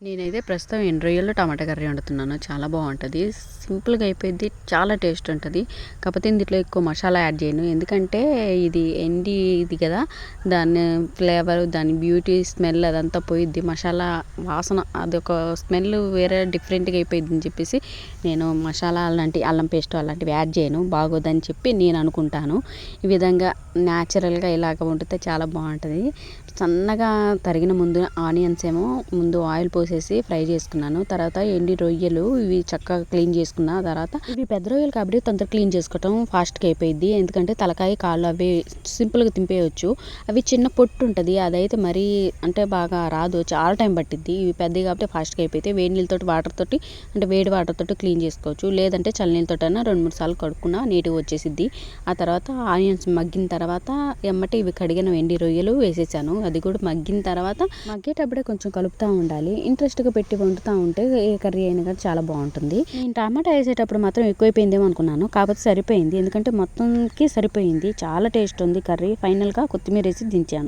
నేనైతే ప్రస్తుతం ఎండు రొయ్యలు టమాటా కర్రీ వండుతున్నాను చాలా బాగుంటుంది. సింపుల్గా అయిపోయింది చాలా టేస్ట్ ఉంటుంది. కాకపోతే ఇందులో ఎక్కువ మసాలా యాడ్ చేయను. ఎందుకంటే ఇది ఎండి ఇది కదా దాని ఫ్లేవర్ దాని బ్యూటీ స్మెల్ అదంతా పోయిద్ది. మసాలా వాసన అదొక స్మెల్ వేరే డిఫరెంట్గా అయిపోయింది అని చెప్పేసి నేను మసాలా అలాంటి అల్లం పేస్ట్ అలాంటివి యాడ్ చేయను. బాగోదని చెప్పి నేను అనుకుంటాను. ఈ విధంగా న్యాచురల్గా ఇలాగ వండితే చాలా బాగుంటుంది. సన్నగా తరిగిన ముందు ఆనియన్స్ ఏమో ముందు ఆయిల్ పోసేసి ఫ్రై చేసుకున్నాను. తర్వాత ఎండి రొయ్యలు ఇవి చక్కగా క్లీన్ చేసుకున్న తర్వాత ఇవి పెద్ద రొయ్యలు కాబట్టి తొందర క్లీన్ చేసుకోవటం ఫాస్ట్గా అయిపోయింది ఎందుకంటే తలకాయ కాళ్ళు అవి సింపుల్గా తింపేయచ్చు. అవి చిన్న పొట్టు ఉంటుంది. అదైతే మరీ అంటే బాగా రాదు. చాలా టైం పట్టిద్ది. ఇవి పెద్దవి కాబట్టి ఫాస్ట్గా అయిపోతే వేడి నీళ్ళతోటి వాటర్ తోటి అంటే వేడి వాటర్ తోటి క్లీన్ చేసుకోవచ్చు. లేదంటే చల్లనీళ్ళతో అయినా రెండు మూడు సార్లు కడుక్కున్నా నీట్గా వచ్చేసిద్ది. ఆ తర్వాత ఆనియన్స్ మగ్గిన తర్వాత ఎమ్మటే ఇవి కడిగిన ఎండి రొయ్యలు వేసేసాను. అది కూడా మగ్గిన తర్వాత మగ్గేటప్పుడే కొంచెం కలుపుతూ ఉండాలి. ఇంట్రెస్ట్గా పెట్టి వండుతూ ఉంటే ఏ కర్రీ అయినా కానీ చాలా బాగుంటుంది. నేను టమాటా వేసేటప్పుడు మాత్రం ఎక్కువైపోయిందేమో అనుకున్నాను. కాకపోతే సరిపోయింది. ఎందుకంటే మొత్తంకి సరిపోయింది. చాలా టేస్ట్ ఉంది కర్రీ. ఫైనల్గా కొత్తిమీర వేసి దించాను.